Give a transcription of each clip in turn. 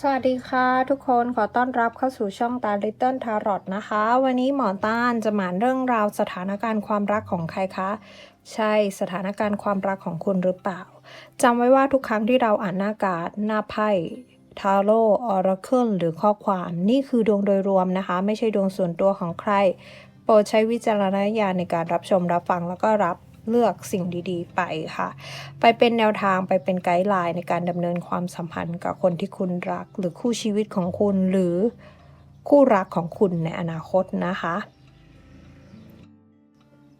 สวัสดีค่ะทุกคนขอต้อนรับเข้าสู่ช่องตา Little Tarot นะคะ วันนี้หมอต้านจะหมานเรื่องราวสถานการณ์ความรักของใครคะ ใช่สถานการณ์ความรักของคุณหรือเปล่าจำไว้ว่าทุกครั้งที่เราอ่านหน้าการ์ดหน้าไพ่ทาโร่ออราเคิลหรือข้อความนี่คือดวงโดยรวมนะคะ ไม่ใช่ดวงส่วนตัวของใคร โปรดใช้วิจารณญาณในการรับชมรับฟังแล้วก็รับ เลือกสิ่งดีๆ ไปค่ะ ไปเป็นแนวทางไปเป็นไกด์ไลน์ในการดำเนินความสัมพันธ์กับคนที่คุณรัก หรือคู่ชีวิตของคุณหรือคู่รักของคุณในอนาคตนะคะ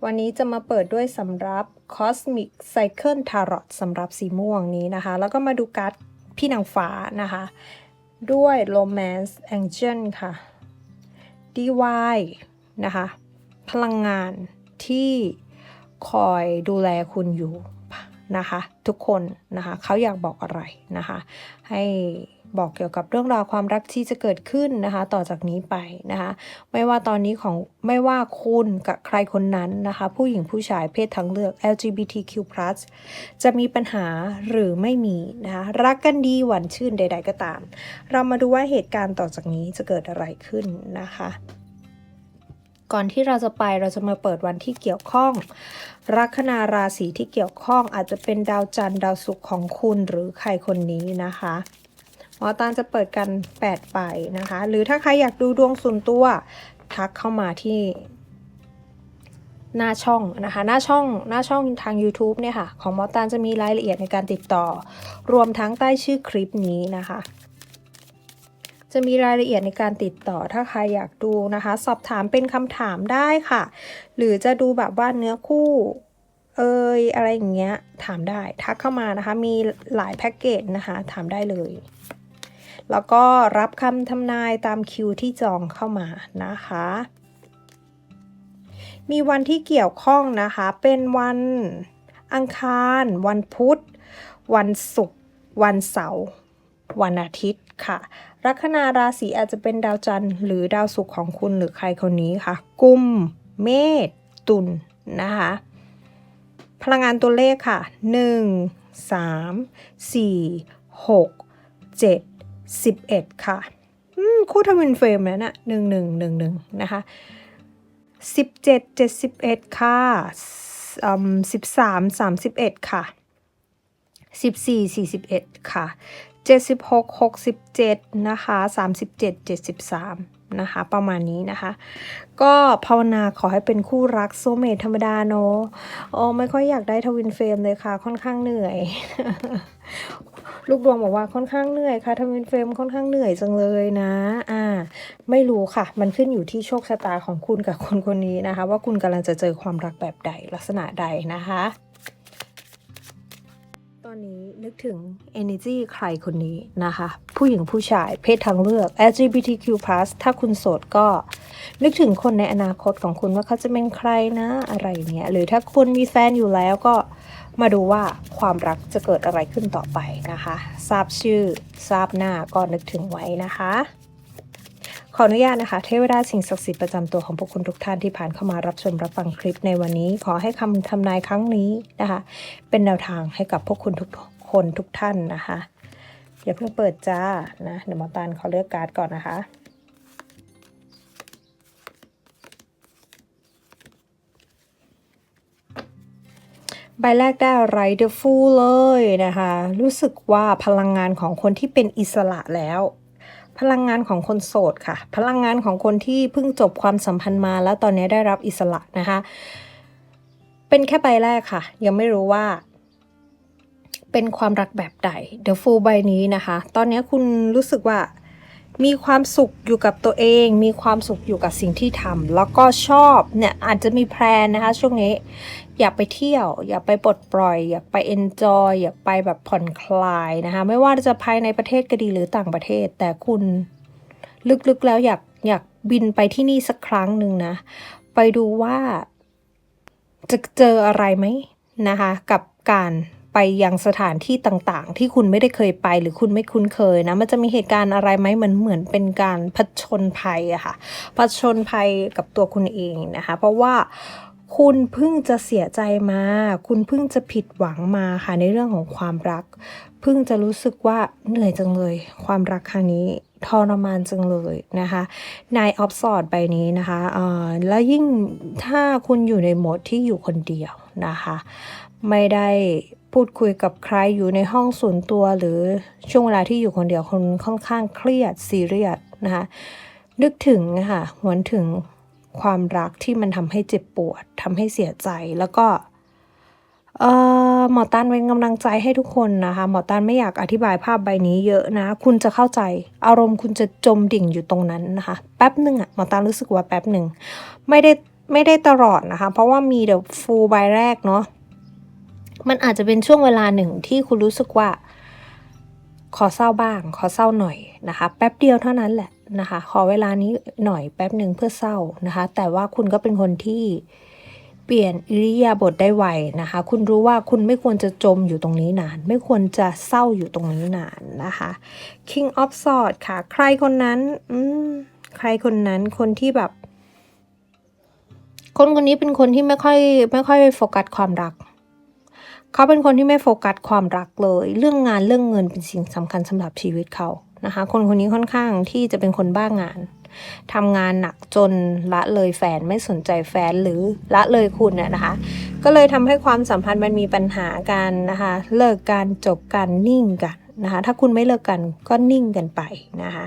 วันนี้จะมาเปิดด้วยสำหรับ Cosmic Cycle Tarot สำหรับสีม่วงนี้นะคะ แล้วก็มาดูการ์ดพี่นางฟ้านะคะ ด้วย Romance Angel ค่ะ DY นะคะ พลังงานที่ คอยดูแลคุณอยู่นะคะทุกคนนะคะเขาอยากบอกอะไรนะคะให้บอกเกี่ยวกับเรื่องราวความรักที่จะเกิดขึ้นนะคะต่อจากนี้ไปนะคะไม่ว่าตอนนี้ของไม่ว่าคุณกับใครคนนั้นนะคะผู้หญิงผู้ชายเพศทั้งเลือก LGBTQ+ จะมีปัญหาหรือไม่มีนะคะรักกันดีหวานชื่นใด ๆ ก็ตาม เรามาดูว่าเหตุการณ์ต่อจากนี้จะเกิดอะไรขึ้นนะคะ ก่อนที่เราจะไปเราจะมาเปิดวันที่เกี่ยวข้อง ลัคนาราศีที่เกี่ยวข้องอาจจะเป็นดาวจันทร์ดาวศุกร์ของคุณหรือใครคนนี้นะคะหมอตานจะเปิดกัน8ไปนะคะ หรือถ้าใครอยากดูดวงส่วนตัว ทักเข้ามาที่หน้าช่องนะคะ หน้าช่องหน้าช่องทาง YouTube เนี่ยค่ะ ของหมอตานจะมีรายละเอียดในการติดต่อ รวมทั้งใต้ชื่อคลิปนี้นะคะ จะมีรายละเอียดในการติดต่อถ้าใครอยากดูนะคะ สอบถามเป็นคำถามได้ค่ะ หรือจะดูแบบว่าเนื้อคู่เอยอะไรอย่างเงี้ยถามได้ทักเข้ามานะคะ มีหลายแพ็กเกจนะคะ ถามได้เลย แล้วก็รับคำทำนายตามคิวที่จองเข้ามานะคะ มีวันที่เกี่ยวข้องนะคะ เป็นวันอังคาร วันพุธ วันศุกร์วันเสาร์วันอาทิตย์ค่ะ ลัคนาราศีอาจจะเป็นดาวจันทร์หรือดาวศุกร์ของคุณหรือใครคนนี้ค่ะ กุม เมษ ตุลนะคะ พลังงานตัวเลขค่ะ 1 3 4 6 7 11 ค่ะอืมคู่ทวินเฟรมแล้วนะหนึ่งหนึ่งหนึ่งหนึ่งนะคะสิบเจ็ดเจ็ดสิบเอ็ดค่ะอืมสิบสามสามสิบเอ็ดค่ะสิบสี่สี่สิบเอ็ดค่ะ เจ็ดสิบหกหกสิบเจ็ดนะคะสามสิบเจ็ดเจ็ดสิบสามนะคะ ประมาณนี้นะคะ ก็ภาวนาขอให้เป็นคู่รักโซเมทธรรมดาเนาะโอ้ไม่ค่อยอยากได้ทวินเฟรมเลยค่ะ ค่อนข้างเหนื่อย ลูกดวงบอกว่าค่อนข้างเหนื่อยค่ะทวินเฟรมค่อนข้างเหนื่อยจังเลยนะ อ่า ไม่รู้ค่ะ มันขึ้นอยู่ที่โชคชะตาของคุณกับคนคนนี้นะคะ ว่าคุณกำลังจะเจอความรักแบบใดลักษณะใดนะคะ นนี้นึกถึง energy ใครคนนี้นะคะ ผู้หญิงผู้ชายเพศทางเลือก LGBTQ+ ถ้าคุณโสดก็ นึกถึงคนในอนาคตของคุณว่าเขาจะเป็นใครนะอะไรเงี้ยหรือถ้าคุณมีแฟนอยู่แล้วก็มาดูว่าความรักจะเกิดอะไรขึ้นต่อไปนะคะ ทราบชื่อ ทราบหน้าก็นึกถึงไว้นะคะ ขออนุญาตนะคะ เทวดาสิ่งศักดิ์สิทธิ์ประจำตัวของพวกคุณทุกท่านที่ผ่านเข้ามารับชมรับฟังคลิปในวันนี้ ขอให้คำทำนายครั้งนี้นะคะ เป็นแนวทางให้กับพวกคุณทุกคนทุกท่านนะคะอย่าเพิ่งเปิดจ้านะเดี๋ยวหมอตาลขอเลือกการ์ดก่อนนะคะใบแรกได้ไร The Fool เลยนะคะ รู้สึกว่าพลังงานของคนที่เป็นอิสระแล้ว พลังงานของคนโสดค่ะ พลังงานของคนที่เพิ่งจบความสัมพันธ์มาแล้วตอนนี้ได้รับอิสระนะคะ เป็นแค่ใบแรกค่ะ ยังไม่รู้ว่า เป็นความรักแบบใด The Fool ใบนี้นะคะ ตอนนี้คุณรู้สึกว่า มีความสุขอยู่กับตัวเอง มีความสุขอยู่กับสิ่งที่ทำแล้วก็ชอบเนี่ยอาจจะมีแพลนนะคะ ช่วงนี้ อยากไปเที่ยว อยากไปปลดปล่อย อยากไปเอนจอยอยากไปแบบผ่อนคลายนะคะ ไม่ว่าจะภายในประเทศก็ดีหรือต่างประเทศ แต่คุณลึกๆแล้วอยากอยากบินไปที่นี่สักครั้งหนึ่งนะ ไปดูว่าจะเจออะไรไหมนะคะ กับการ ไปยังสถานที่ต่างๆ ที่คุณไม่ได้เคยไปหรือคุณไม่คุ้นเคยนะ มันจะมีเหตุการณ์อะไรไหมเหมือนเหมือนเป็นการผจญภัยอะค่ะผจญภัยกับตัวคุณเองนะคะ เพราะว่าคุณเพิ่งจะเสียใจมา คุณเพิ่งจะผิดหวังมาค่ะในเรื่องของความรัก เพิ่งจะรู้สึกว่าเหนื่อยจังเลย ความรักครั้งนี้ทรมานจังเลยนะคะนายออฟสอดใบนี้นะคะเอ่อแล้วยิ่งถ้าคุณอยู่ในโหมดที่อยู่คนเดียวนะคะ ไม่ได้ พูดคุยกับใครอยู่ในห้องส่วนตัว หรือช่วงเวลาที่อยู่คนเดียวคนค่อนข้างเครียดซีเรียสนะคะนึกถึงนะคะหวนถึงความรักที่มันทำให้เจ็บปวดทำให้เสียใจแล้วก็เออหมอตันเป็นกำลังใจให้ทุกคนนะคะ หมอตันไม่อยากอธิบายภาพใบนี้เยอะนะ คุณจะเข้าใจ อารมณ์คุณจะจมดิ่งอยู่ตรงนั้นนะคะ แป๊บหนึ่งอะหมอตันรู้สึกว่าแป๊บหนึ่งไม่ได้ไม่ได้ตลอดนะคะ เพราะว่ามีเดี๋ยวฟูลใบแรกเนาะ มันอาจจะเป็นช่วงเวลาหนึ่งที่คุณรู้สึกว่า ขอเศร้าบ้าง ขอเศร้าหน่อยนะคะ แป๊บเดียวเท่านั้นแหละนะคะ ขอเวลานี้หน่อยแป๊บหนึ่งเพื่อเศร้านะคะ แต่ว่าคุณก็เป็นคนที่เปลี่ยนอิริยาบถได้ไวนะคะ คุณรู้ว่าคุณไม่ควรจะจมอยู่ตรงนี้นาน ไม่ควรจะเศร้าอยู่ตรงนี้นานนะคะ King of Swords ค่ะ ใครคนนั้น อืม ใครคนนั้น คนที่แบบ คนคนนี้เป็นคนที่ไม่ค่อย ไม่ค่อยโฟกัสความรัก เขาเป็นคนที่ไม่โฟกัสความรักเลย เรื่องงานเรื่องเงินเป็นสิ่งสำคัญสำหรับชีวิตเขานะคะ คนคนนี้ค่อนข้างที่จะเป็นคนบ้างานทำงานหนักจนละเลยแฟนไม่สนใจแฟนหรือละเลยคุณน่ะนะคะ ก็เลยทำให้ความสัมพันธ์มันมีปัญหากันนะคะ เลิกกันจบกันนิ่งกันนะคะ ถ้าคุณไม่เลิกกันก็นิ่งกันไปนะคะ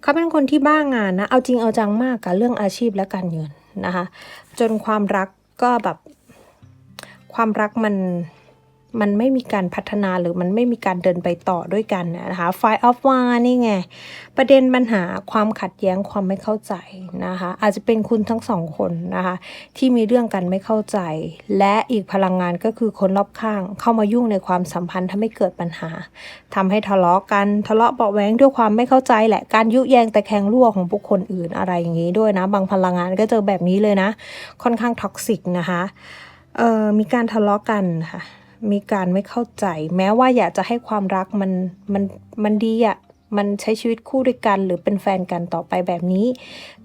เขาเป็นคนที่บ้างานนะ เอาจริงเอาจังมากกับเรื่องอาชีพและการเงินนะคะ จนความรักก็แบบ ความรักมันมันไม่มีการพัฒนาหรือมันไม่มีการเดินไปต่อด้วยกันนะคะไฟออฟวานี่ไง ประเด็นปัญหาความขัดแย้งความไม่เข้าใจนะคะ อาจจะเป็นคุณทั้งสองคนนะคะ ที่มีเรื่องกันไม่เข้าใจ และอีกพลังงานก็คือคนรอบข้าง เข้ามายุ่งในความสัมพันธ์ทำให้เกิดปัญหาทำให้ทะเลาะกันทะเลาะเบาะแว้งด้วยความไม่เข้าใจแหละการยุแยงแต่แคงรั่วของบุคคลอื่นอะไรอย่างนี้ด้วยนะ บางพลังงานก็เจอแบบนี้เลยนะ ค่อนข้างท็อกซิกนะคะ เอ่อมีการทะเลาะกันค่ะ มีการไม่เข้าใจ แม้ว่าอยากจะให้ความรักมันมันมันดีอะมันใช้ชีวิตคู่ด้วยกัน หรือเป็นแฟนกันต่อไปแบบนี้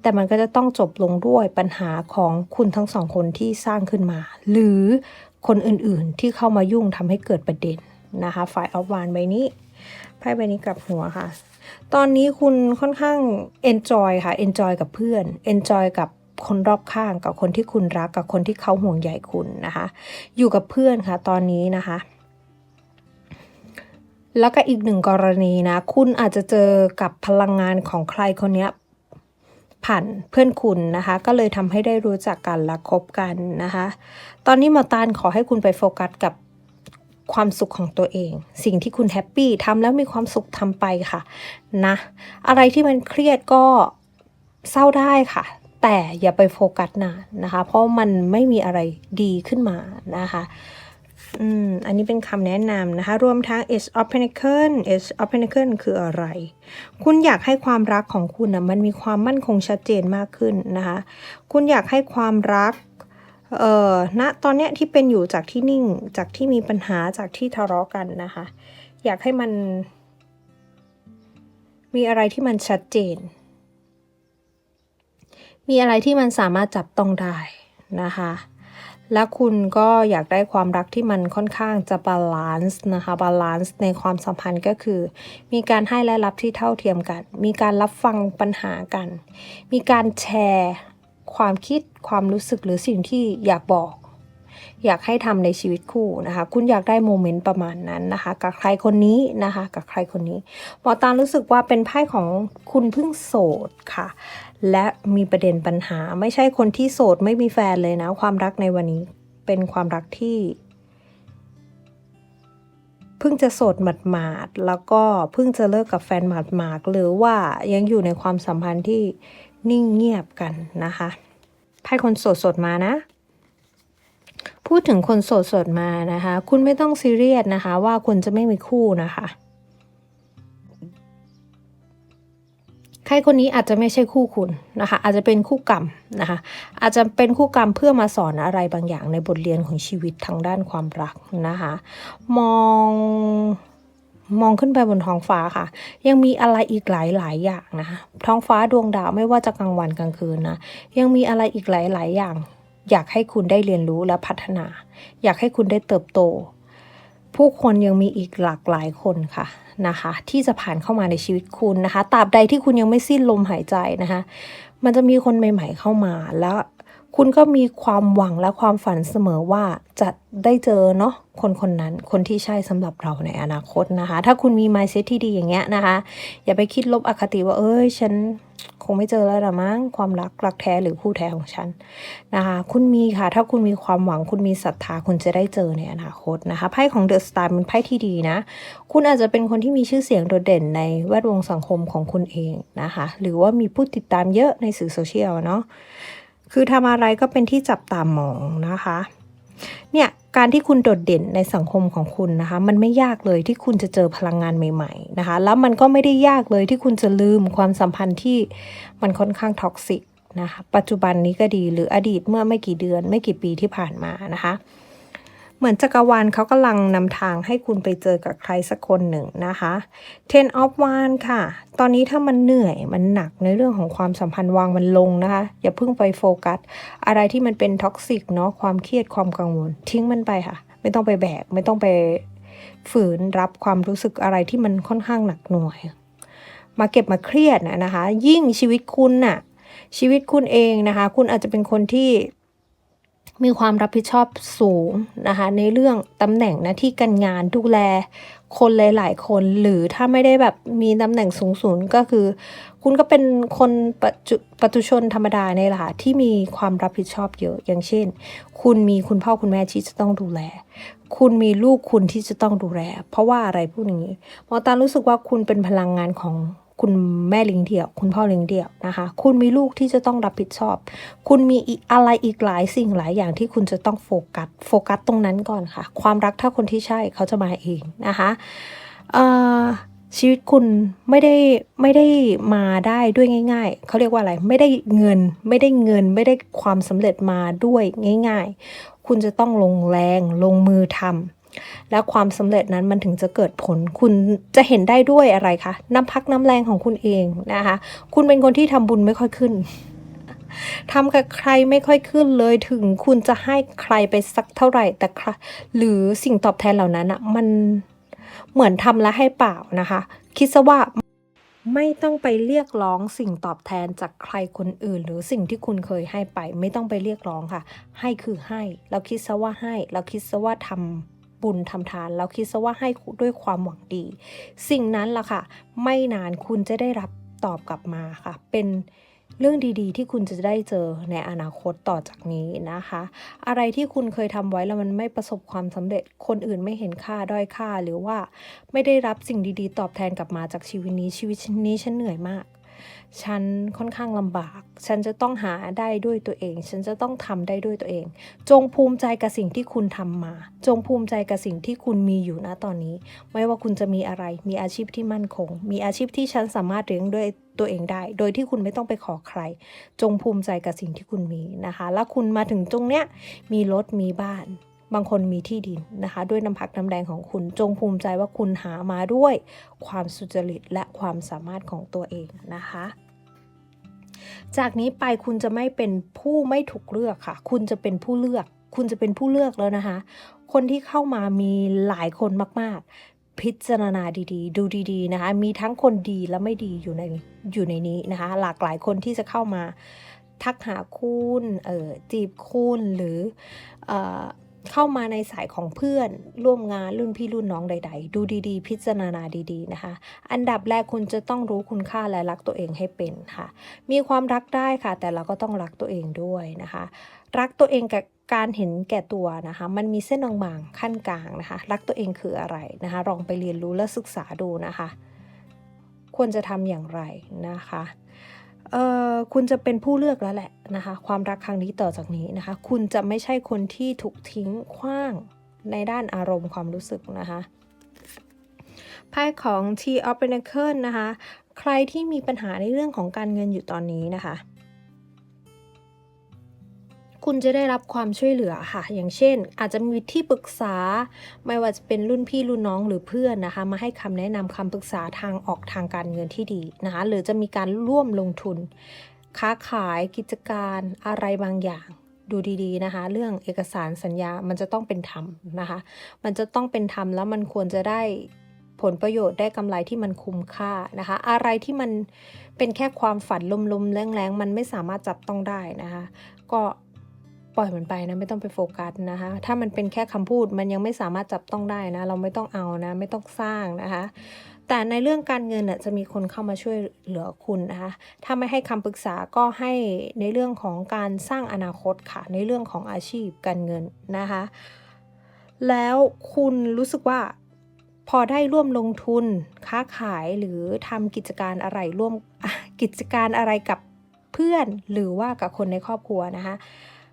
แต่มันก็จะต้องจบลงด้วยปัญหาของคุณทั้งสองคนที่สร้างขึ้นมา หรือคนอื่นๆที่เข้ามายุ่งทำให้เกิดประเด็นนะคะฝ่ายออฟวานใบนี้ไพ่ใบนี้กลับหัวค่ะ ตอนนี้คุณค่อนข้าง enjoy ค่ะ enjoy กับเพื่อน enjoy กับ คนรอบข้างกับคนที่คุณรักกับคนที่เขาห่วงใยคุณนะคะ อยู่กับเพื่อนค่ะตอนนี้นะคะ แล้วก็อีกหนึ่งกรณีนะ คุณอาจจะเจอกับพลังงานของใครคนเนี้ยผ่านเพื่อนคุณนะคะ ก็เลยทำให้ได้รู้จักกันและคบกันนะคะ ตอนนี้หมอตานขอให้คุณไปโฟกัสกับความสุขของตัวเอง สิ่งที่คุณแฮปปี้ทำแล้วมีความสุขทำไปค่ะนะ อะไรที่มันเครียดก็เศร้าได้ค่ะ แต่อย่าไปโฟกัสนานนะคะ เพราะมันไม่มีอะไรดีขึ้นมานะคะอืมอันนี้เป็นคำแนะนำนะคะ รวมทั้ง Ace of Pentacles of Pentacles คืออะไร คุณอยากให้ความรักของคุณนะมันมีความมั่นคงชัดเจนมากขึ้นนะคะ คุณอยากให้ความรักเอ่อณตอนเนี้ยที่เป็นอยู่จากที่นิ่งจากที่มีปัญหาจากที่ทะเลาะกันนะคะ อยากให้มัน มีอะไรที่มันชัดเจน มีอะไรที่มันสามารถจับต้องได้นะคะ และคุณก็อยากได้ความรักที่มันค่อนข้างจะบาลานซ์นะคะบาลานซ์ในความสัมพันธ์ก็คือ มีการให้และรับที่เท่าเทียมกัน มีการรับฟังปัญหากัน มีการแชร์ความคิดความรู้สึกหรือสิ่งที่อยากบอก อยากให้ทำในชีวิตคู่นะคะ คุณอยากได้โมเมนต์ประมาณนั้นนะคะ กับใครคนนี้นะคะ กับใครคนนี้หมอตารู้สึกว่าเป็นไพ่ของคุณเพิ่งโสดค่ะ และมีประเด็นปัญหาไม่ใช่คนที่โสดไม่มีแฟนเลยนะ ความรักในวันนี้เป็นความรักที่เพิ่งจะโสดหมาดๆแล้วก็เพิ่งจะเลิกกับแฟนหมาดๆหรือว่ายังอยู่ในความสัมพันธ์ที่นิ่งเงียบกันนะคะไพ่คนโสดๆมานะ พูดถึงคนโสดๆมานะคะ คุณไม่ต้องซีเรียสนะคะ ว่าคุณจะไม่มีคู่นะคะ ใครคนนี้อาจจะไม่ใช่คู่คุณนะคะ อาจจะเป็นคู่กรรมนะคะ อาจจะเป็นคู่กรรมเพื่อมาสอนอะไรบางอย่างในบทเรียนของชีวิตทางด้านความรักนะคะ มองมองขึ้นไปบนท้องฟ้าค่ะ ยังมีอะไรอีกหลายหลายอย่างนะคะท้องฟ้าดวงดาวไม่ว่าจะกลางวันกลางคืนนะยังมีอะไรอีกหลายหลายอย่าง อยากให้คุณได้เรียนรู้และพัฒนา อยากให้คุณได้เติบโต ผู้คนยังมีอีกหลากหลายคนค่ะ นะคะ ที่จะผ่านเข้ามาในชีวิตคุณนะคะตราบใดที่คุณยังไม่สิ้นลมหายใจนะคะ มันจะมีคนใหม่ ๆ เข้ามาแล้วคุณก็มีความหวังและความฝันเสมอว่าจะได้เจอเนาะคนคนนั้นคนที่ใช่สำหรับเราในอนาคตนะคะ ถ้าคุณมี mindset ที่ดีอย่างเงี้ยนะคะ อย่าไปคิดลบอคติว่าเอ้ยฉัน คงไม่เจอแล้วละมั้งความรักรักแท้หรือคู่แท้ของฉันนะคะคุณมีค่ะ ถ้าคุณมีความหวังคุณมีศรัทธาคุณจะได้เจอในอนาคตนะคะไพ่ของเดอะสตาร์เป็นไพ่ที่ดีนะ คุณอาจจะเป็นคนที่มีชื่อเสียงโดดเด่นในแวดวงสังคมของคุณเองนะคะหรือว่ามีผู้ติดตามเยอะในสื่อโซเชียลเนาะคือทำอะไรก็เป็นที่จับตามองนะคะ เนี่ยการที่คุณโดดเด่นในสังคมของคุณนะคะ มันไม่ยากเลยที่คุณจะเจอพลังงานใหม่ ๆนะคะ แล้วมันก็ไม่ได้ยากเลยที่คุณจะลืมความสัมพันธ์ที่มันค่อนข้างท็อกซิกนะคะ ปัจจุบันนี้ก็ดีหรืออดีตเมื่อไม่กี่เดือนไม่กี่ปีที่ผ่านมานะคะ มือนจักรวาลเขากำลังนำทางให้คุณไปเจอกับใครสักคนหนึ่งนะคะ Ten of w a n d ค่ะ ตอนนี้ถ้ามันเหนื่อยมันหนักในเรื่องของความสัมพันธ์วางมันลงนะคะ อย่าเพิ่งไปโฟกัส อะไรที่มันเป็นท็อกซิกเนาะความเครียดความกังวล ทิ้งมันไปค่ะ ไม่ต้องไปแบก ไม่ต้องไปฝืนรับความรู้สึกอะไรที่มันค่อนข้างหนักหน่วย มาเก็บมาเครียดนะนะคะ ยิ่งชีวิตคุณน่ะชีวิตคุณเองนะคะ คุณอาจจะเป็นคนที่ มีความรับผิดชอบสูงนะคะในเรื่องตำแหน่งหน้าที่การงานดูแลคนหลาย ๆ คน หรือถ้าไม่ได้แบบมีตำแหน่งสูงสูงก็คือ คุณก็เป็นคนปัจจุปัจจุชนธรรมดาในแหละค่ะที่มีความรับผิดชอบเยอะอย่างเช่น คุณมีคุณพ่อคุณแม่ที่จะต้องดูแล คุณมีลูกคุณที่จะต้องดูแล เพราะว่าอะไรพูดอย่างนี้หมอตารู้สึกว่าคุณเป็นพลังงานของ คุณแม่เลิงเดี่ยว คุณพ่อเลิงเดี่ยวนะคะ คุณมีลูกที่จะต้องรับผิดชอบ คุณมีอะไรอีกหลายสิ่งหลายอย่างที่คุณจะต้องโฟกัส โฟกัสตรงนั้นก่อนค่ะ ความรักถ้าคนที่ใช่เขาจะมาเองนะคะชีวิตคุณไม่ได้ไม่ได้มาได้ด้วยง่าย ๆ เขาเรียกว่าอะไร ไม่ได้เงิน ไม่ได้เงิน ไม่ได้ความสำเร็จมาด้วยง่าย ๆ คุณจะต้องลงแรงลงมือทำ แล้วความสำเร็จนั้นมันถึงจะเกิดผล คุณจะเห็นได้ด้วยอะไรคะ น้ำพักน้ำแรงของคุณเองนะคะ คุณเป็นคนที่ทำบุญไม่ค่อยขึ้นทำกับใครไม่ค่อยขึ้นเลยถึงคุณจะให้ใครไปสักเท่าไหร่แต่หรือสิ่งตอบแทนเหล่านั้นอะมันเหมือนทำแล้วให้เปล่านะคะ คิดซะว่าไม่ต้องไปเรียกร้องสิ่งตอบแทนจากใครคนอื่น หรือสิ่งที่คุณเคยให้ไป ไม่ต้องไปเรียกร้องค่ะ ให้คือให้ เราคิดซะว่าให้ เราคิดซะว่าทำ บุญทำทานเราคิดซะว่าให้ด้วยความหวังดี สิ่งนั้นล่ะค่ะ ไม่นานคุณจะได้รับตอบกลับมาค่ะ เป็นเรื่องดีๆ ที่คุณจะได้เจอในอนาคตต่อจากนี้นะคะ อะไรที่คุณเคยทำไว้แล้วมันไม่ประสบความสำเร็จ คนอื่นไม่เห็นค่าด้อยค่าหรือว่า ไม่ได้รับสิ่งดีๆ ตอบแทนกลับมาจากชีวิตนี้ชีวิตนี้ฉันเหนื่อยมาก ฉันค่อนข้างลำบาก ฉันจะต้องหาได้ด้วยตัวเอง ฉันจะต้องทำได้ด้วยตัวเอง จงภูมิใจกับสิ่งที่คุณทำมา จงภูมิใจกับสิ่งที่คุณมีอยู่ณตอนนี้ ไม่ว่าคุณจะมีอะไร มีอาชีพที่มั่นคง มีอาชีพที่ฉันสามารถเลี้ยงด้วยตัวเองได้ โดยที่คุณไม่ต้องไปขอใคร จงภูมิใจกับสิ่งที่คุณมีนะคะ แล้วคุณมาถึงตรงเนี้ย มีรถ มีบ้าน บางคนมีที่ดินนะคะ ด้วยน้ำพักน้ำแรงของคุณจงภูมิใจว่าคุณหามาด้วยความสุจริตและความสามารถของตัวเองนะคะจากนี้ไปคุณจะไม่เป็นผู้ไม่ถูกเลือกค่ะ คุณจะเป็นผู้เลือก คุณจะเป็นผู้เลือกแล้วนะคะ คนที่เข้ามามีหลายคนมาก ๆ พิจารณาดีๆ ดูดีๆนะคะ มีทั้งคนดีและไม่ดีอยู่ในอยู่ในนี้นะคะ หลากหลายคนที่จะเข้ามาทักหาคุณเออจีบคุณหรืออ เข้ามาในสายของเพื่อนร่วมงานรุ่นพี่รุ่นน้องใด ๆ ดูดีๆ พิจารณาดีๆนะคะ อันดับแรกคุณจะต้องรู้คุณค่าและรักตัวเองให้เป็นค่ะ มีความรักได้ค่ะ แต่เราก็ต้องรักตัวเองด้วยนะคะ รักตัวเองกับการเห็นแก่ตัวนะคะ มันมีเส้นบางๆขั้นกลางนะคะ รักตัวเองคืออะไรนะคะลองไปเรียนรู้และศึกษาดูนะคะ ควรจะทำอย่างไรนะคะ เอ่อคุณจะเป็นผู้เลือกแล้วแหละนะคะ ความรักครั้งนี้ต่อจากนี้นะคะ คุณจะไม่ใช่คนที่ถูกทิ้งขว้างในด้านอารมณ์ความรู้สึกนะคะไพ่ของ T of Pentacles นะคะ ใครที่มีปัญหาในเรื่องของการเงินอยู่ตอนนี้นะคะ คุณจะได้รับความช่วยเหลือค่ะ อย่างเช่น อาจจะมีที่ปรึกษา ไม่ว่าจะเป็นรุ่นพี่รุ่นน้องหรือเพื่อนนะคะ มาให้คำแนะนำคำปรึกษาทางออกทางการเงินที่ดีนะคะ หรือจะมีการร่วมลงทุน ค้าขายกิจการอะไรบางอย่างดูดีๆนะคะ เรื่องเอกสารสัญญามันจะต้องเป็นธรรมนะคะ มันจะต้องเป็นธรรมแล้วมันควรจะได้ผลประโยชน์ได้กำไรที่มันคุ้มค่านะคะ อะไรที่มันเป็นแค่ความฝันลมๆแรงๆมันไม่สามารถจับต้องได้นะคะ ก็ ปล่อยมันไปนะไม่ต้องไปโฟกัสนะคะถ้ามันเป็นแค่คำพูดมันยังไม่สามารถจับต้องได้นะ เราไม่ต้องเอานะ ไม่ต้องสร้างนะคะ แต่ในเรื่องการเงินน่ะจะมีคนเข้ามาช่วยเหลือคุณนะคะถ้าไม่ให้คำปรึกษาก็ให้ในเรื่องของการสร้างอนาคตค่ะ ในเรื่องของอาชีพการเงินนะคะ แล้วคุณรู้สึกว่าพอได้ร่วมลงทุนค้าขายหรือทำกิจการอะไรร่วมกิจการอะไรกับเพื่อนหรือว่ากับคนในครอบครัวนะคะ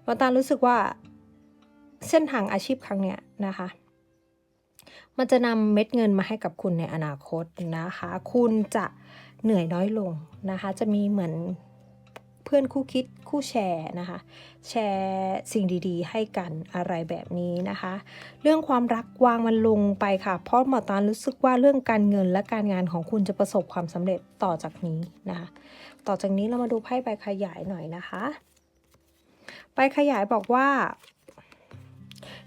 มาตารู้สึกว่าเส้นทางอาชีพครั้งเนี้ยนะคะ มันจะนำเม็ดเงินมาให้กับคุณในอนาคตนะคะ คุณจะเหนื่อยน้อยลงนะคะ จะมีเหมือนเพื่อนคู่คิดคู่แชร์นะคะ แชร์สิ่งดีๆ ให้กันอะไรแบบนี้นะคะ เรื่องความรักวางมันลงไปค่ะ เพราะหมอตาลรู้สึกว่าเรื่องการเงินและการงานของคุณจะประสบความสำเร็จต่อจากนี้นะคะ ต่อจากนี้เรามาดูไพ่ใบขยายหน่อยนะคะ ใบขยายบอกว่า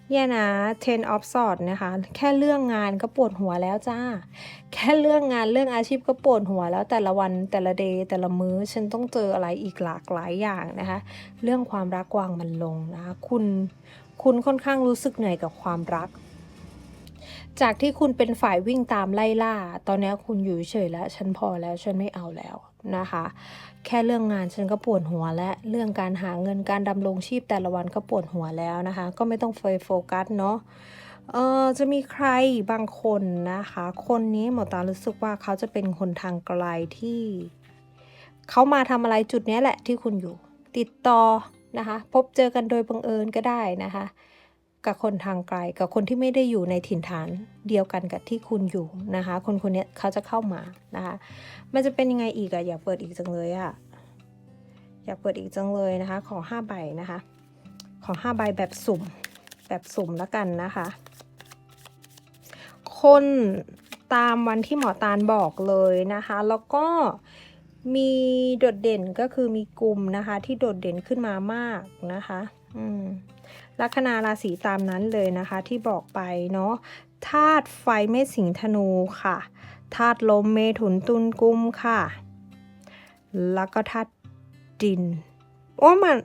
เนี่ยนะ ten of swords นะคะ แค่เรื่องงานก็ปวดหัวแล้วจ้า แค่เรื่องงานเรื่องอาชีพก็ปวดหัวแล้วแต่ละวันแต่ละเดย์แต่ละมื้อฉันต้องเจออะไรอีกหลากหลายอย่างนะคะ เรื่องความรักวางมันลงนะคะ คุณคุณค่อนข้างรู้สึกเหนื่อยกับความรัก จากที่คุณเป็นฝ่ายวิ่งตามไล่ล่า ตอนนี้คุณอยู่เฉยแล้ว ฉันพอแล้ว ฉันไม่เอาแล้วนะคะ แค่เรื่องงานฉันก็ปวดหัวและเรื่องการหาเงินการดำรงชีพแต่ละวันก็ปวดหัวแล้วนะคะ ก็ไม่ต้องโฟกัสเนาะเออจะมีใครบางคนนะคะ คนนี้หมอตารู้สึกว่าเขาจะเป็นคนทางไกลที่ เขามาทำอะไรจุดนี้แหละที่คุณอยู่ ติดต่อนะคะ พบเจอกันโดยบังเอิญก็ได้นะคะ กับคนทางไกลกับคนที่ไม่ได้อยู่ในถิ่นฐานเดียวกันกับที่คุณอยู่นะคะ คนคนนี้เขาจะเข้ามานะคะ มันจะเป็นยังไงอีกอะอยากเปิดอีกจังเลยอะอยากเปิดอีกจังเลยนะคะ ขอห้าใบนะคะ ขอห้าใบแบบสุ่มแบบสุ่มแล้วกันนะคะ คนตามวันที่หมอตาลบอกเลยนะคะ แล้วก็มีโดดเด่นก็คือมีกลุ่มนะคะ ที่โดดเด่นขึ้นมามากนะคะ อืม ลัคนาราศีตามนั้นเลยนะคะที่บอกไปเนาะธาตุไฟเมษสิงธนูค่ะธาตุลมเมถุนตุลกุมค่ะ แล้วก็ธาตุดินโอ้มัน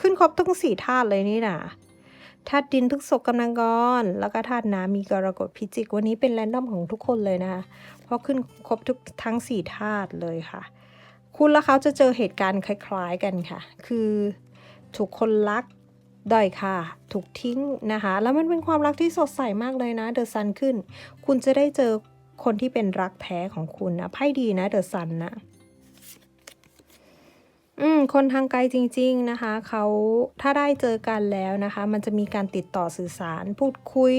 ขึ้นครบทั้งสี่ธาตุเลยนี่นะธาตุดินพฤกษกกำลังกร แล้วก็ธาตุน้ำมีกรกฎพิจิก วันนี้เป็นแรนดอมของทุกคนเลยนะคะเพราะขึ้นครบทุกทั้งสี่ธาตุเลยค่ะ คุณและเขาจะเจอเหตุการณ์คล้าย ๆกันค่ะ คือถูกคนรัก ด้อยค่ะ ถูกทิ้งนะคะ แล้วมันเป็นความรักที่สดใสมากเลยนะ เดอะซันขึ้น คุณจะได้เจอคนที่เป็นรักแท้ของคุณนะไพ่ดีนะเดอะซันนะอืมคนทางไกลจริง ๆนะคะเขาถ้าได้เจอกันแล้วนะคะ มันจะมีการติดต่อสื่อสาร พูดคุย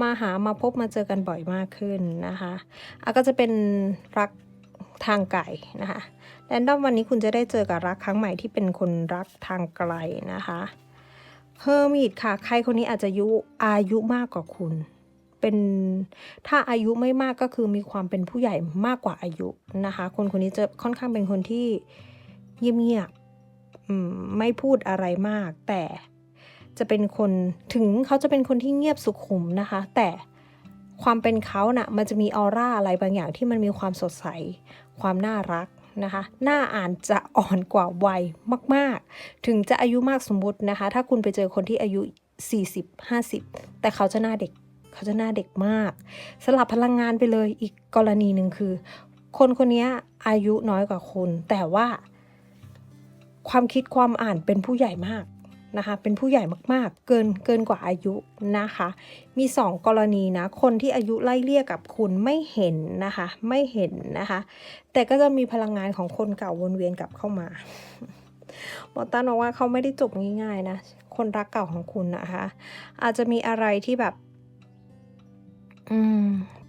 มาหามาพบมาเจอกันบ่อยมากขึ้นนะคะอะก็จะเป็นรักทางไกลนะคะแรนดอมวันนี้คุณจะได้เจอกับรักครั้งใหม่ที่เป็นคนรักทางไกลนะคะ เฮอร์มิตค่ะ ใครคนนี้อาจจะอายุอายุมากกว่าคุณ เป็นถ้าอายุไม่มากก็คือมีความเป็นผู้ใหญ่มากกว่าอายุนะคะ คนคนนี้จะค่อนข้างเป็นคนที่เงียบๆไม่พูดอะไรมาก แต่จะเป็นคนถึงเขาจะเป็นคนที่เงียบสุขุมนะคะ แต่ความเป็นเขาน่ะมันจะมีออร่าอะไรบางอย่างที่มันมีความสดใส ความน่ารัก นะคะ หน้าอ่านจะอ่อนกว่าวัยมาก ๆ ถึงจะอายุมากสมมุตินะคะ ถ้าคุณไปเจอคนที่อายุ 40 50 แต่เขาจะหน้าเด็กเขาจะหน้าเด็กมาก สลับพลังงานไปเลยอีกกรณีหนึ่งคือ คนคนนี้อายุน้อยกว่าคุณ แต่ว่าความคิดความอ่านเป็นผู้ใหญ่มาก นะคะเป็นผู้ใหญ่มากๆ เกินเกินกว่าอายุนะคะ มีสองกรณีนะ คนที่อายุไล่เลี่ยกับคุณไม่เห็นนะคะ ไม่เห็นนะคะ แต่ก็จะมีพลังงานของคนเก่าวนเวียนกลับเข้ามาหมอตันบอกว่าเขาไม่ได้จบง่ายๆนะ คนรักเก่าของคุณนะคะ อาจจะมีอะไรที่แบบ อืม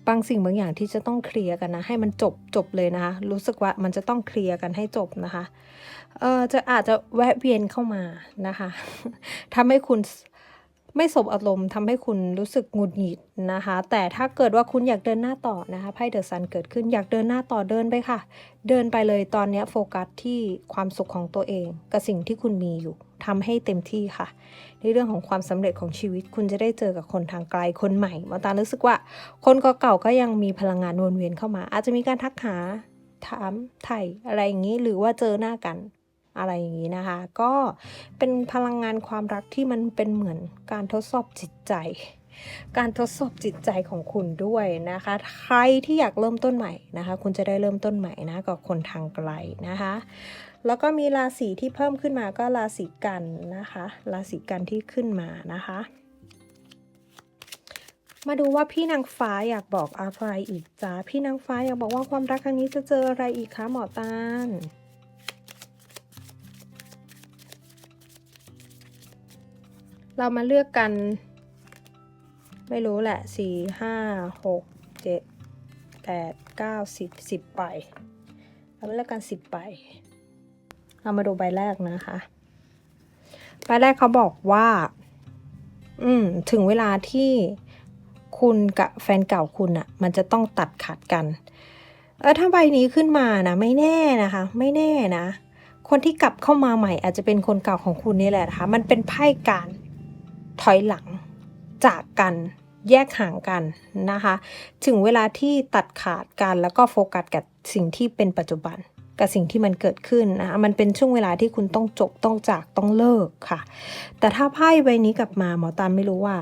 บางสิ่งบางอย่างที่จะต้องเคลียร์กันนะ ให้มันจบจบเลยนะคะ รู้สึกว่ามันจะต้องเคลียร์กันให้จบนะคะเออจะอาจจะแวะเวียนเข้ามานะคะทำให้คุณไม่สบอารมณ์ทำให้คุณรู้สึกหงุดหงิดนะคะ แต่ถ้าเกิดว่าคุณอยากเดินหน้าต่อนะคะไพ่เดอะซันเกิดขึ้นอยากเดินหน้าต่อเดินไปค่ะ เดินไปเลยตอนนี้โฟกัสที่ความสุขของตัวเองกับสิ่งที่คุณมีอยู่ ทำให้เต็มที่ค่ะ ในเรื่องของความสำเร็จของชีวิต คุณจะได้เจอกับคนทางไกลคนใหม่มาตารู้สึกว่า คนเก่าๆก็ยังมีพลังงานวนเวียนเข้ามา อาจจะมีการทักหาถามไถ่อะไรอย่างนี้ หรือว่าเจอหน้ากันอะไรอย่างนี้นะคะ ก็เป็นพลังงานความรักที่มันเป็นเหมือนการทดสอบจิตใจการทดสอบจิตใจของคุณด้วยนะคะ ใครที่อยากเริ่มต้นใหม่นะคะ คุณจะได้เริ่มต้นใหม่นะกับคนทางไกลนะคะ แล้วก็มีราศีที่เพิ่มขึ้นมาก็ราศีกันนะคะ ราศีกันที่ขึ้นมานะคะ มาดูว่าพี่นางฟ้าอยากบอกอะไรอีกจ้าพี่นางฟ้าอยากบอกว่าความรักครั้งนี้จะเจออะไรอีกคะหมอตาลเรามาเลือกกัน ไม่รู้แหละสี่ห้าหกเจ็ดแปดเก้าสิบสิบใบเรามเลือกกันสิบใบ เรามาดูใบแรกนะคะใบแรกเขาบอกว่า อืม ถึงเวลาที่คุณกับแฟนเก่าคุณอะมันจะต้องตัดขาดกัน เออถ้าใบนี้ขึ้นมานะไม่แน่นะคะ ไม่แน่นะ คนที่กลับเข้ามาใหม่ อาจจะเป็นคนเก่าของคุณนี่แหละนะคะมันเป็นไพ่การถอยหลังจากกันแยกห่างกันนะคะ ถึงเวลาที่ตัดขาดกันแล้วก็โฟกัสกับสิ่งที่เป็นปัจจุบัน กับสิ่งที่มันเกิดขึ้นนะคะมันเป็นช่วงเวลาที่คุณต้องจบต้องจากต้องเลิกค่ะ แต่ถ้าไพ่ใบนี้กลับมาหมอตามไม่รู้ว่า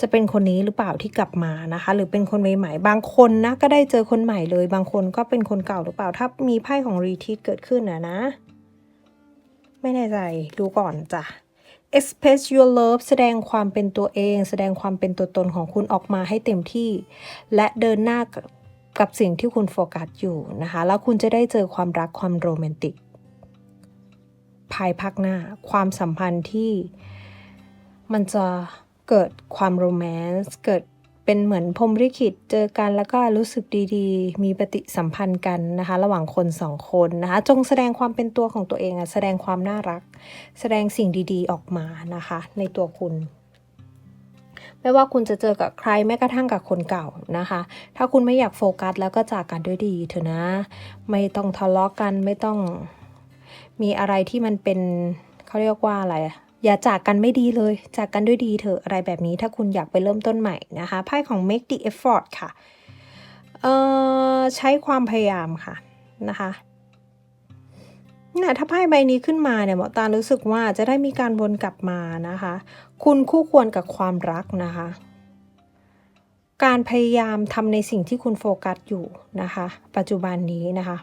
จะเป็นคนนี้หรือเปล่าที่กลับมานะคะ หรือเป็นคนใหม่ๆบางคนนะก็ได้เจอคนใหม่เลย บางคนก็เป็นคนเก่าหรือเปล่า ถ้ามีไพ่ของรีทีเกิดขึ้นนะนะ ไม่แน่ใจดูก่อนจ้ะ express your love แสดงความเป็นตัวเอง แสดงความเป็นตัวตนของคุณออกมาให้เต็มที่ และเดินหน้า กับสิ่งที่คุณโฟกัสอยู่นะคะ แล้วคุณจะได้เจอความรักความโรแมนติก ภายภาคหน้า ความสัมพันธ์ที่มันจะเกิดความโรแมนต์เกิดเป็นเหมือนพรมลิขิตเจอกันแล้วก็รู้สึกดีๆ มีปฏิสัมพันธ์กันนะคะ ระหว่างคนสองคนนะคะ จงแสดงความเป็นตัวของตัวเองอะแสดงความน่ารัก แสดงสิ่งดีๆ ออกมานะคะ ในตัวคุณ ไม่ว่าคุณจะเจอกับใครแม้กระทั่งกับคนเก่านะคะ ถ้าคุณไม่อยากโฟกัสแล้วก็จากกันด้วยดีเถอะนะ ไม่ต้องทะเลาะกันไม่ต้องมีอะไรที่มันเป็นเขาเรียกว่าอะไรอย่าจากกันไม่ดีเลย จากกันด้วยดีเถอะอะไรแบบนี้ถ้าคุณอยากไปเริ่มต้นใหม่นะคะไพ่ของ make the effort ค่ะใช้ความพยายามค่ะนะคะ เนี่ยถ้าไพ่ใบนี้ขึ้นมาเนี่ยหมอตารู้สึกว่าจะได้มีการวนกลับมานะคะ คุณคู่ควรกับความรักนะคะ การพยายามทำในสิ่งที่คุณโฟกัสอยู่นะคะ ปัจจุบันนี้นะคะ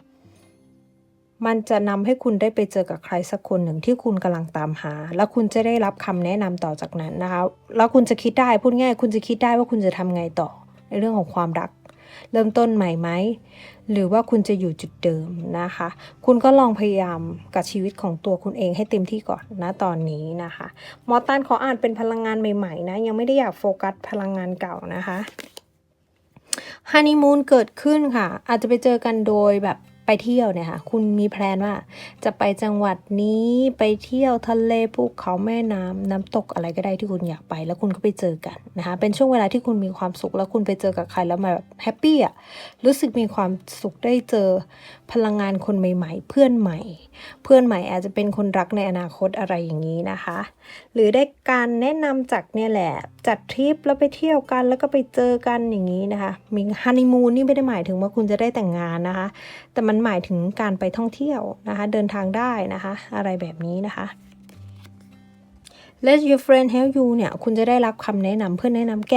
มันจะนำให้คุณได้ไปเจอกับใครสักคนหนึ่งที่คุณกำลังตามหา แล้วคุณจะได้รับคำแนะนำต่อจากนั้นนะคะ แล้วคุณจะคิดได้พูดง่ายคุณจะคิดได้ว่าคุณจะทำไงต่อในเรื่องของความรัก เริ่มต้นใหม่ไหมหรือว่าคุณจะอยู่จุดเดิมนะคะ คุณก็ลองพยายามกับชีวิตของตัวคุณเองให้เต็มที่ก่อนนะตอนนี้นะคะหมอตันขออ่านเป็นพลังงานใหม่ๆนะยังไม่ได้อยากโฟกัสพลังงานเก่านะคะฮันนีมูนเกิดขึ้นค่ะ อาจจะไปเจอกันโดยแบบ ไปเที่ยวเนี่ยค่ะ คุณมีแพลนว่า จะไปจังหวัดนี้ไปเที่ยวทะเลภูเขาแม่น้ำน้ำตกอะไรก็ได้ที่คุณอยากไป แล้วคุณก็ไปเจอกันนะคะ เป็นช่วงเวลาที่คุณมีความสุขแล้วคุณไปเจอกับใครแล้วมาแบบแฮปปี้อะ รู้สึกมีความสุขได้เจอพลังงานคนใหม่ ๆ เพื่อนใหม่ เพื่อนใหม่อาจจะเป็นคนรักในอนาคตอะไรอย่างนี้นะคะ หรือได้การแนะนำจากเนี่ยแหละจัดทริปแล้วไปเที่ยวกันแล้วก็ไปเจอกันอย่างนี้นะคะมีฮันนีมูนนี่ไม่ได้หมายถึงว่าคุณจะได้แต่งงานนะคะ แต่มันหมายถึงการไปท่องเที่ยวนะคะ เดินทางได้นะคะ อะไรแบบนี้นะคะ Let your friend help you เนี่ย คุณจะได้รับคำแนะนำเพื่อนแนะนำแก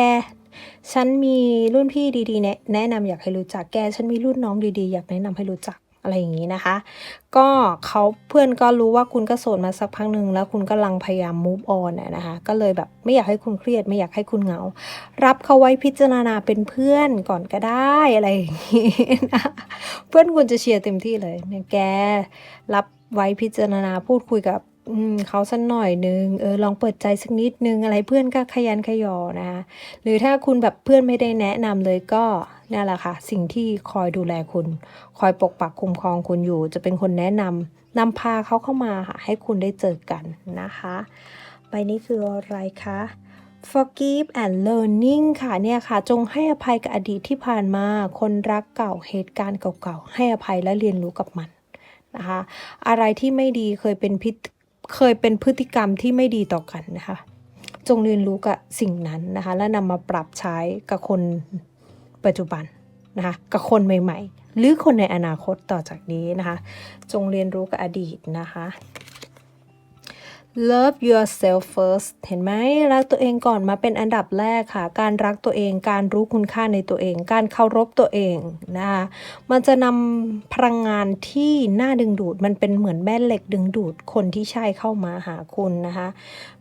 ฉันมีรุ่นพี่ดีๆ แนะนำอยากให้รู้จักแก ฉันมีรุ่นน้องดีๆ อยากแนะนำให้รู้จักอะไรอย่างนี้นะคะ ก็เขาเพื่อนก็รู้ว่าคุณก็โสดมาสักพักหนึ่งแล้วคุณกำลังพยายาม move on น่ะนะคะ ก็เลยแบบไม่อยากให้คุณเครียดไม่อยากให้คุณเหงา รับเขาไว้พิจารณาเป็นเพื่อนก่อนก็ได้อะไรอย่างนี้นะเพื่อนคุณจะเชียร์เต็มที่เลยเนี่ยแกรับไว้พิจารณาพูดคุยกับ เขาสักหน่อยนึงเออลองเปิดใจสักนิดนึงอะไรเพื่อนก็ขยันขยอนะคะหรือถ้าคุณแบบเพื่อนไม่ได้แนะนำเลยก็นั่นแหละค่ะ สิ่งที่คอยดูแลคุณ คอยปกปักคุ้มครองคุณอยู่ จะเป็นคนแนะนำนำพาเขาเข้ามาค่ะให้คุณได้เจอกันนะคะใบนี้คืออะไรคะ forgive and learning ค่ะเนี่ยค่ะ จงให้อภัยกับอดีตที่ผ่านมา คนรักเก่าเหตุการณ์เก่าๆ ให้อภัยและเรียนรู้กับมันนะคะ อะไรที่ไม่ดีเคยเป็นพิษ เคยเป็นพฤติกรรมที่ไม่ดีต่อกันนะคะ จงเรียนรู้กับสิ่งนั้นนะคะ และนำมาปรับใช้กับคนปัจจุบันนะคะกับคนใหม่ ๆ หรือคนในอนาคตต่อจากนี้นะคะ จงเรียนรู้กับอดีตนะคะ love yourself first เห็นไหมรักตัวเองก่อนมาเป็นอันดับแรกค่ะ การรักตัวเอง การรู้คุณค่าในตัวเอง การเคารพตัวเองนะคะมันจะนำพลังงานที่น่าดึงดูด มันเป็นเหมือนแม่เหล็กดึงดูดคนที่ใช่เข้ามาหาคุณนะคะ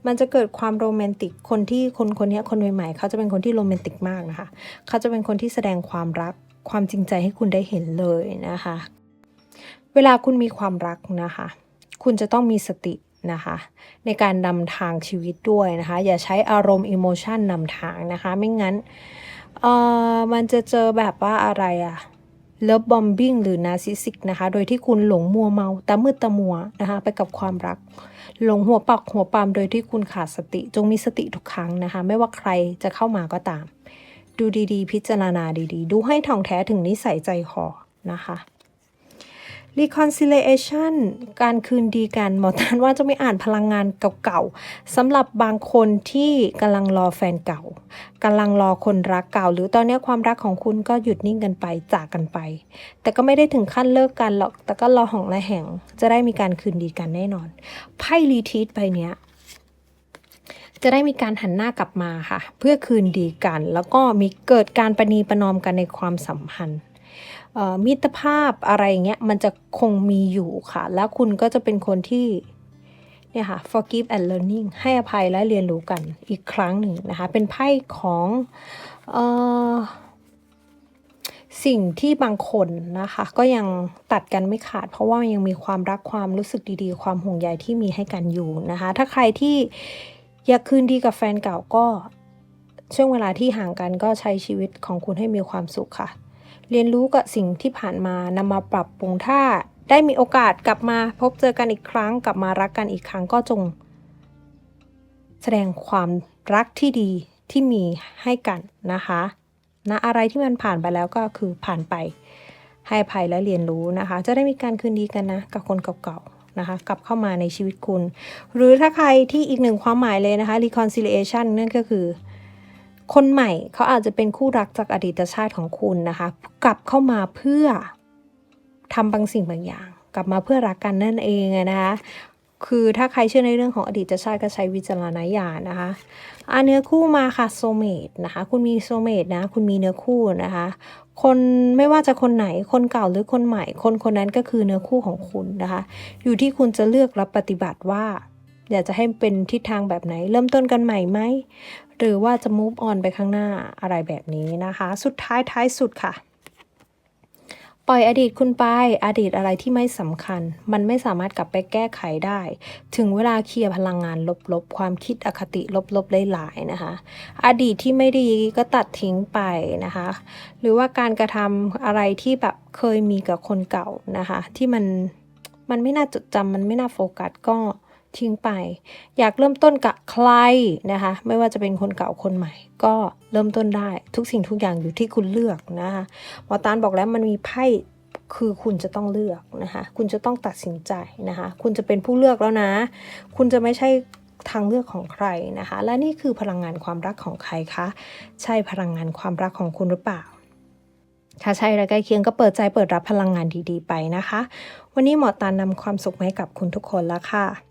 มันจะเกิดความโรแมนติกคนที่คนคนนี้คนใหม่ๆเขาจะเป็นคนที่โรแมนติกมากนะคะ เขาจะเป็นคนที่แสดงความรักความจริงใจให้คุณได้เห็นเลยนะคะ เวลาคุณมีความรักนะคะ คุณจะต้องมีสติ นะคะ ในการนำทางชีวิตด้วยนะคะ อย่าใช้อารมณ์อิโมชันนำทางนะคะ ไม่งั้นเอ่อมันจะเจอแบบว่าอะไรอะเลิฟบอมบิ้งหรือนาซิสิกนะคะ โดยที่คุณหลงมัวเมาตามืดตามัวนะคะ ไปกับความรัก หลงหัวปักหัวปามโดยที่คุณขาดสติ จงมีสติทุกครั้งนะคะ ไม่ว่าใครจะเข้ามาก็ตาม ดูดีๆ พิจารณาดีๆ ดูให้ท่องแท้ถึงนิสัยใจคอนะคะ reconciliation การคืนดีกัน หมอตานว่าจะไม่อ่านพลังงานเก่าๆสำหรับบางคนที่กำลังรอแฟนเก่ากำลังรอคนรักเก่า หรือตอนนี้ความรักของคุณก็หยุดนิ่งกันไปจากกันไป แต่ก็ไม่ได้ถึงขั้นเลิกกันหรอก แต่ก็รอห่องและแห่งจะได้มีการคืนดีกันแน่นอนไพ่รีทีสไปเนี้ยจะได้มีการหันหน้ากลับมาค่ะ เพื่อคืนดีกัน แล้วก็มีเกิดการประนีประนอมกันในความสัมพันธ์ มิตรภาพอะไรเงี้ยมันจะคงมีอยู่ค่ะ แล้วคุณก็จะเป็นคนที่เนี่ยค่ะ forgive and learning ให้อภัยและเรียนรู้กันอีกครั้งหนึ่งนะคะ เป็นไพ่ของออสิ่งที่บางคนนะคะ ก็ยังตัดกันไม่ขาด เพราะว่ายังมีความรักความรู้สึกดีๆ ความห่วงใยที่มีให้กันอยู่นะคะ ถ้าใครที่อยากคืนดีกับแฟนเก่าก็ช่วงเวลาที่ห่างกันก็ใช้ชีวิตของคุณให้มีความสุขค่ะ เรียนรู้กับสิ่งที่ผ่านมานำมาปรับปรุงถ้า ได้มีโอกาสกลับมาพบเจอกันอีกครั้ง กลับมารักกันอีกครั้งก็จง แสดงความรักที่ดีที่มีให้กันนะคะนะอะไรที่มันผ่านไปแล้วก็คือผ่านไป ให้ภัยและเรียนรู้นะคะ จะได้มีการคืนดีกันนะ กับคนเก่าๆนะคะ กลับเข้ามาในชีวิตคุณ หรือถ้าใครที่อีกหนึ่งความหมายเลยนะคะ reconciliation นั่นก็คือ คนใหม่เขาอาจจะเป็นคู่รักจากอดีตชาติของคุณนะคะ กลับเข้ามาเพื่อทำบางสิ่งบางอย่าง กลับมาเพื่อรักกันนั่นเองนะคะคือถ้าใครเชื่อในเรื่องของอดีตชาติก็ใช้วิจารณญาณนะคะอาเนื้อคู่มาค่ะโซเมตนะคะ คุณมีโซเมตนะ คุณมีเนื้อคู่นะคะ คนไม่ว่าจะคนไหน คนเก่าหรือคนใหม่ คนคนนั้นก็คือเนื้อคู่ของคุณนะคะ อยู่ที่คุณจะเลือกรับปฏิบัติว่า อยากจะให้เป็นทิศทางแบบไหน เริ่มต้นกันใหม่ไหม หรือว่าจะ move on ไปข้างหน้าอะไรแบบนี้นะคะ สุดท้ายท้ายสุดค่ะ ปล่อยอดีตคุณไป อดีตอะไรที่ไม่สำคัญ มันไม่สามารถกลับไปแก้ไขได้ ถึงเวลาเคลียร์พลังงานลบๆ ความคิดอคติลบๆหลายๆนะคะ อดีตที่ไม่ดีก็ตัดทิ้งไปนะคะ หรือว่าการกระทำอะไรที่แบบเคยมีกับคนเก่านะคะ ที่มันมันไม่น่าจดจำมันไม่น่าโฟกัสก็ ทิ้งไป อยากเริ่มต้นกับใครนะคะ ไม่ว่าจะเป็นคนเก่าคนใหม่ ก็เริ่มต้นได้ทุกสิ่งทุกอย่างอยู่ที่คุณเลือกนะคะหมอตานบอกแล้วมันมีไพ่คือคุณจะต้องเลือกนะคะคุณจะต้องตัดสินใจนะคะ คุณจะเป็นผู้เลือกแล้วนะ คุณจะไม่ใช่ทางเลือกของใครนะคะ และนี่คือพลังงานความรักของใครคะ ใช่พลังงานความรักของคุณหรือเปล่า ถ้าใช่และใกล้เคียงก็เปิดใจเปิดรับพลังงานดีๆ ไปนะคะ วันนี้หมอตานนำความสุขมาให้กับคุณทุกคนแล้วค่ะ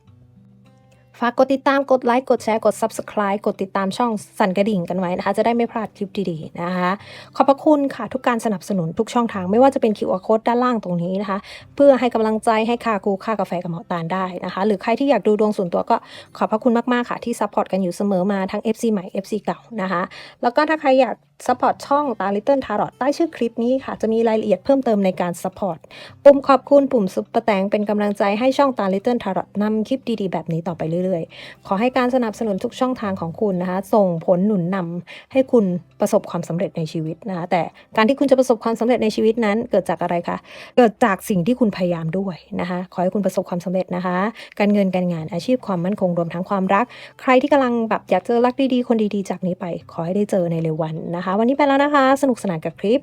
ฝากกดติดตามกดไลค์กดแชร์กด Subscribe กดติดตามช่องสั่นกระดิ่งกันไว้นะคะ จะได้ไม่พลาดคลิปดีๆนะคะ ขอบพระคุณค่ะ ทุกการสนับสนุนทุกช่องทางไม่ว่าจะเป็น QR Code ด้านล่างตรงนี้นะคะ เพื่อให้กำลังใจให้ค่ากูค่ากาแฟกับหมอตาลได้นะคะ หรือใครที่อยากดูดวงส่วนตัวก็ขอบพระคุณมากๆค่ะ ที่ซัพพอร์ตกันอยู่เสมอมาทั้ง FC ใหม่ FC เก่านะคะแล้วก็ถ้าใครอยากซัพพอร์ตช่องตา Little Tarot ใต้ชื่อคลิปนี้ค่ะ จะมีรายละเอียดเพิ่มเติมในการซัพพอร์ตปุ่มขอบคุณปุ่มซุปเปอร์แตงเป็นกำลังใจให้ช่องตา Little Tarot นำคลิปดีๆแบบนี้ต่อไปเรื่อยๆ ขอให้การสนับสนุนทุกช่องทางของคุณนะคะส่งผลหนุนนำให้คุณประสบความสำเร็จในชีวิตนะคะแต่การที่คุณจะประสบความสำเร็จในชีวิตนั้น เกิดจากอะไรคะเกิดจากสิ่งที่คุณพยายามด้วยนะคะขอให้คุณประสบความสำเร็จนะคะ การเงินการงานอาชีพความมั่นคงรวมทั้งความรัก ใครที่กำลังแบบอยากเจอรักดีๆ คนดีๆ จากนี้ไป ขอให้ได้เจอในเร็ววันนะคะ วันนี้ไปแล้วนะคะ สนุกสนานกับคลิป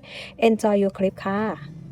enjoy your clip ค่ะ